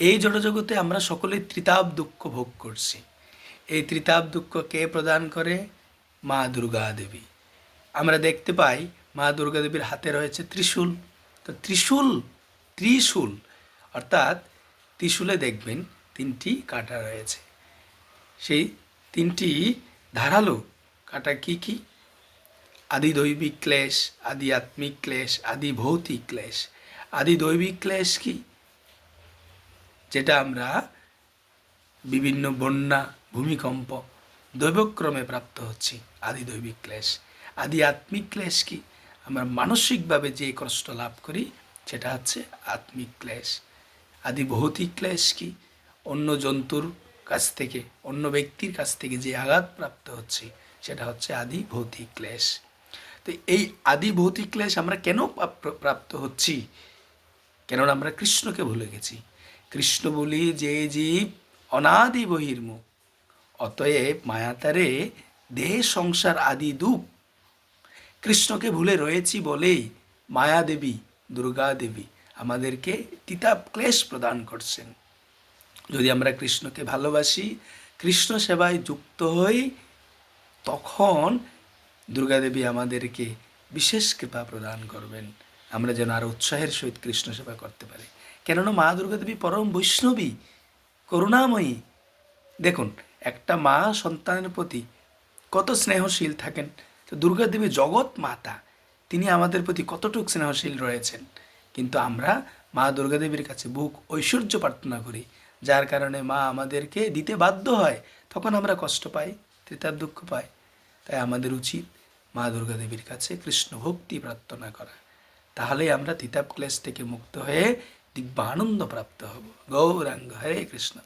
এই জড়জগতে আমরা সকলে ত্রিতাপ দুঃখ ভোগ করছি। এই ত্রিতাপ দুঃখ কে প্রদান করে? মা দুর্গা দেবী। আমরা দেখতে পাই মা দুর্গা দেবীর হাতে রয়েছে ত্রিশূল। তো ত্রিশূল ত্রিশূল, অর্থাৎ ত্রিশূলে দেখবেন তিনটি কাঁটা রয়েছে। সেই তিনটি ধারালো কাঁটা কি কি? আদি দৈবিক ক্লেশ, আদি আত্মিক ক্লেশ, আদি ভৌতিক ক্লেশ। আদি দৈবিক ক্লেশ কি? যেটা আমরা বিভিন্ন বন্যা ভূমিকম্প দৈবক্রমে প্রাপ্ত হচ্ছি। আদি দৈবিক ক্লেশ। আদি আত্মিক ক্লেশ কি? আমরা মানসিকভাবে যে কষ্ট লাভ করি, সেটা হচ্ছে আত্মিক ক্লেশ। আদি ভৌতিক ক্লেশ কি? অন্য জন্তুর কাছ থেকে, অন্য ব্যক্তির কাছ থেকে যে আঘাত প্রাপ্ত হচ্ছে, সেটা হচ্ছে আদি ভৌতিক ক্লেশ। তো এই আদি ভৌতিক ক্লেশ আমরা কেন প্রাপ্ত হচ্ছি? কেননা আমরা কৃষ্ণকে ভুলে গেছি। কৃষ্ণ বলি, যে জীব অনাদি বহির্মুখ, অতএব মায়াতারে দেহ সংসার আদি দুঃখ কৃষ্ণকে ভুলে রয়েছি বলেই মায়া দেবী, দুর্গা দেবী আমাদেরকে তিতাব ক্লেশ প্রদান করছেন। যদি আমরা কৃষ্ণকে ভালোবাসি, কৃষ্ণ সেবায় যুক্ত হই, তখন দুর্গাদেবী আমাদেরকে বিশেষ কৃপা প্রদান করবেন। আমরা যেন আরও উৎসাহের সহিত কৃষ্ণ সেবা করতে পারি। কেননা মা দুর্গাদেবী পরম বৈষ্ণবী, করুণাময়ী। দেখুন, একটা মা সন্তানের প্রতি কত স্নেহশীল থাকেন। তো দুর্গাদেবী জগৎ মাতা, তিনি আমাদের প্রতি কতটুকু স্নেহশীল রয়েছেন। কিন্তু আমরা মা দুর্গাদেবীর কাছে বুক ঐশ্বর্য প্রার্থনা করি। যার কারণে মা আমাদেরকে দিতে বাধ্য হয়, তখন আমরা কষ্ট পাই, ত্রিতার দুঃখ পাই। তাই আমাদের উচিত মা দুর্গাদেবীর কাছে কৃষ্ণ ভক্তি প্রার্থনা করা। তাহলেই আমরা তিতাব ক্লেশ থেকে মুক্ত হয়ে দিব্যানন্দ প্রাপ্ত হব। গৌরাঙ্গ হরে কৃষ্ণ।